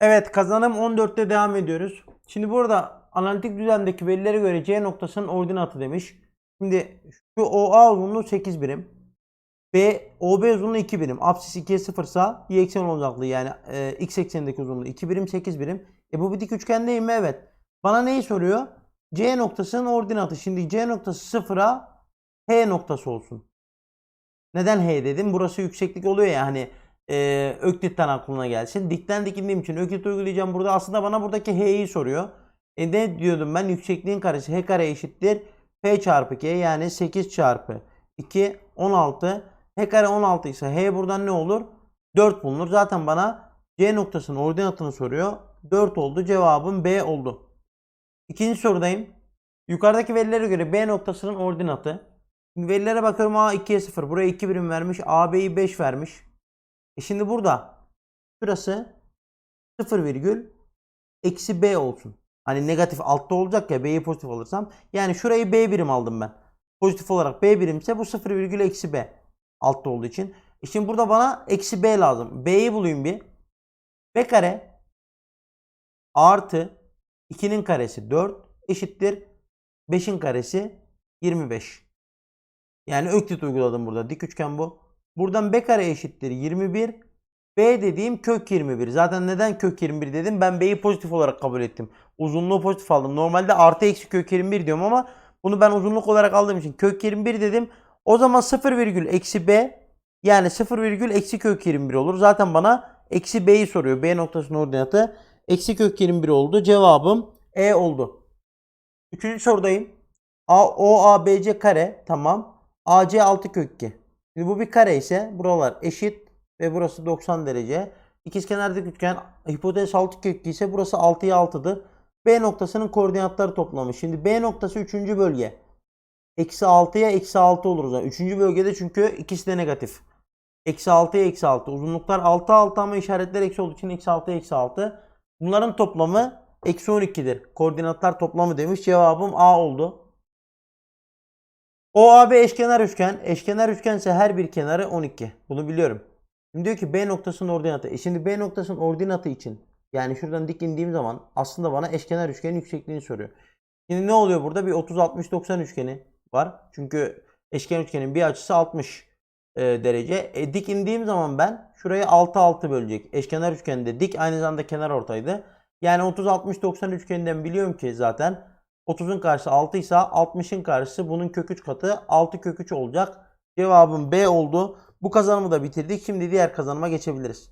Evet kazanım 14'te devam ediyoruz. Şimdi burada analitik düzlemdeki verilere göre C noktasının ordinatı demiş. Şimdi şu OA uzunluğu 8 birim. B, OB uzunluğu 2 birim. Apsis 2'ye 0 sa y eksen uzaklığı yani e, x eksenindeki uzunluğu 2 birim 8 birim. E bu bir dik üçgen değil mi? Evet. Bana neyi soruyor? C noktasının ordinatı. Şimdi C noktası 0'a H noktası olsun. Neden H dedim? Burası yükseklik oluyor ya hani e, Öklit'ten aklına gelsin. Dikten dikindiğim için Öklit uygulayacağım burada. Aslında bana buradaki H'yi soruyor. E ne diyordum ben? Yüksekliğin karesi H kare eşittir. P çarpı K yani 8 çarpı 2 16. H kare 16 ise H buradan ne olur? 4 bulunur. Zaten bana C noktasının ordinatını soruyor. 4 oldu. Cevabım B oldu. İkinci sorudayım. Yukarıdaki verilere göre B noktasının ordinatı. Verilere bakıyorum A 2'ye 0. Buraya 2 birim vermiş. AB'yi 5 vermiş. E şimdi burada şurası 0 virgül eksi B olsun. Hani negatif altta olacak ya B'yi pozitif alırsam. Yani şurayı B birim aldım ben. Pozitif olarak B birimse bu 0 virgül eksi B. Altta olduğu için. E şimdi burada bana eksi B lazım. B'yi bulayım bir. B kare artı 2'nin karesi 4 eşittir 5'in karesi 25. Yani öklit uyguladım burada. Dik üçgen bu. Buradan B kare eşittir 21. B dediğim kök 21. Zaten neden kök 21 dedim? Ben B'yi pozitif olarak kabul ettim. Uzunluğu pozitif aldım. Normalde artı eksi kök 21 diyorum ama bunu ben uzunluk olarak aldığım için kök 21 dedim. O zaman 0 virgül eksi B yani 0 virgül eksi kök 21 olur. Zaten bana eksi B'yi soruyor. B noktasının ordinatı eksi kök 21 oldu. Cevabım E oldu. Üçüncü sorudayım. A, O, A, B, C kare. Tamam. AC 6 kök 2. Şimdi bu bir kare ise buralar eşit ve burası 90 derece. İkizkenardaki üçgen hipotez 6 kök 2 ise burası 6'ya 6'dır. B noktasının koordinatları toplamı. Şimdi B noktası 3. bölge. Eksi 6'ya eksi 6 olur o zaman. 3. bölgede çünkü ikisi de negatif. Eksi 6'ya eksi 6. Uzunluklar 6 6 ama işaretler eksi olduğu için eksi 6'ya eksi 6. Bunların toplamı eksi 12'dir. Koordinatlar toplamı demiş. Cevabım A oldu. OAB eşkenar üçgen. Eşkenar üçgense her bir kenarı 12. Bunu biliyorum. Şimdi diyor ki B noktasının ordinatı. E şimdi B noktasının ordinatı için yani şuradan dik indiğim zaman aslında bana eşkenar üçgenin yüksekliğini soruyor. Şimdi ne oluyor burada? Bir 30 60 90 üçgeni var. Çünkü eşkenar üçgenin bir açısı 60 e, derece. E, dik indiğim zaman ben şurayı 6 6 bölecek. Eşkenar üçgende dik aynı zamanda kenar ortaydı. Yani 30 60 90 üçgeninden biliyorum ki zaten 30'un karşısı 6 ise 60'ın karşısı bunun kök 3 katı 6 kök 3 olacak. Cevabım B oldu. Bu kazanımı da bitirdik. Şimdi diğer kazanıma geçebiliriz.